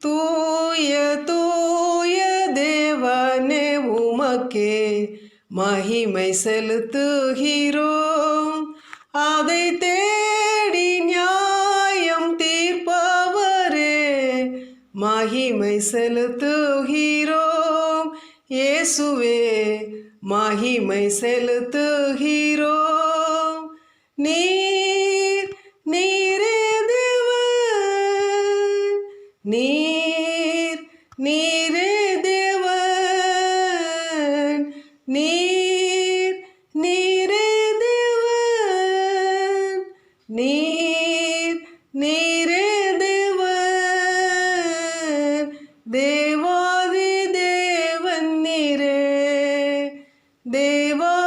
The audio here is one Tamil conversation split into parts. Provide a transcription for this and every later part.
தூய தூய தேவனே உமக்கே மகிமை செலுத்துகிறோம். அதை தேடி நியாயம் தீர்ப்பவரே மகிமை செலுத்துகிறோம். இயேசுவே மகிமை செலுத்துகிறோம். நீர் நீர் நீரே தேவன் நீர் நீரே தேவன் நீர் நீரே தேவன் தேவாதி தேவன் நீரே. தேவா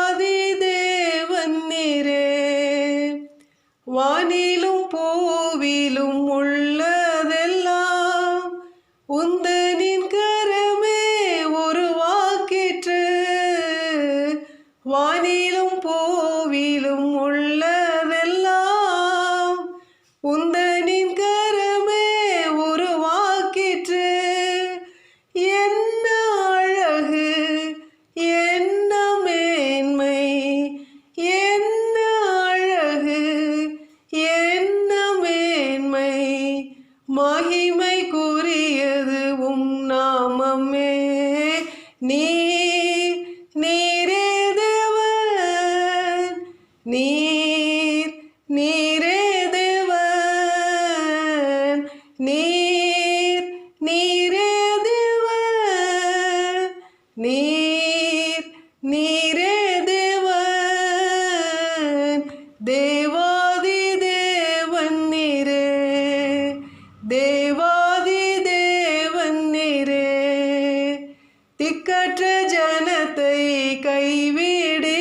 தேவாதி தேவன் நீரே தேவாதி தேவன் நீரே. திக்கற்ற ஜனத்தை கைவிடீரே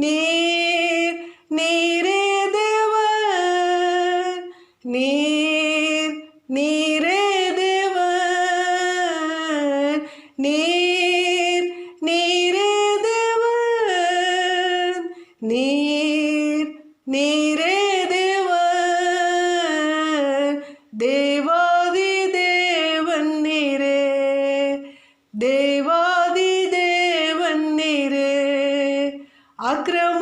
நீர் நீரே தேவர் நீர் நீரே தேவர் நீர் நீரே தேவர் நீர் நீரே Instagram,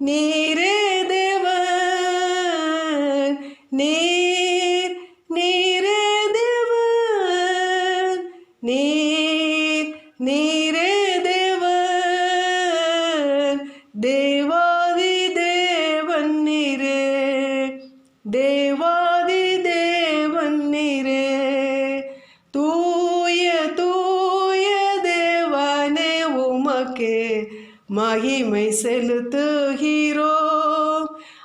நீரே தேவன் நீர் நீரே தேவன் நீர் நீரே தேவன் தேவாதி தேவன் நீரே தேவாதி தேவன் நீரே. தூய தூய தேவனே உமக்கே மகிமை செலுத்துகிறோ.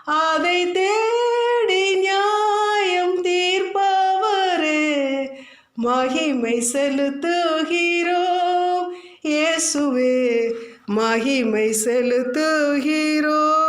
அதை தேடி நியாயம் தீர்ப்பவரே. மகிமை செலுத்துகிறோம் இயேசுவே மகிமை செலுத்துகிறோ.